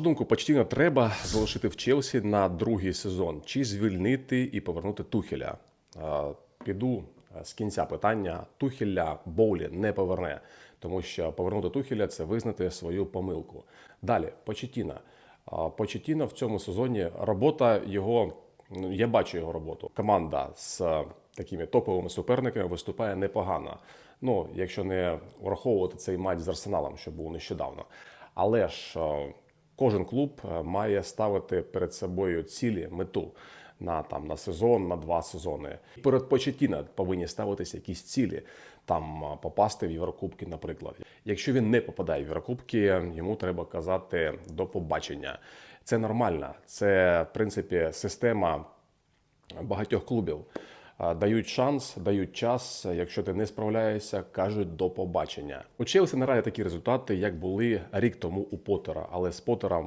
думку, Почтіно треба залишити в Челсі на другий сезон чи звільнити і повернути Тухеля. Піду з кінця питання. Тухеля Боулі не поверне, тому що повернути Тухеля це визнати свою помилку. Далі Почетіна. Почетіна в цьому сезоні робота його. ну, Я бачу його роботу. Команда з такими топовими суперниками виступає непогано. Ну, якщо не враховувати цей матч з Арсеналом, що був нещодавно. Але ж кожен клуб е, має ставити перед собою цілі, мету на там на сезон, на два сезони. Перед Почетіна повинні ставитися якісь цілі, там е, попасти в Єврокубки, наприклад. Якщо він не попадає в Єврокубки, йому треба казати до побачення. Це нормально. Це в принципі система багатьох клубів. Дають шанс, дають час. Якщо ти не справляєшся, кажуть до побачення. У Челсі наразі такі результати, як були рік тому у Поттера, але з Поттером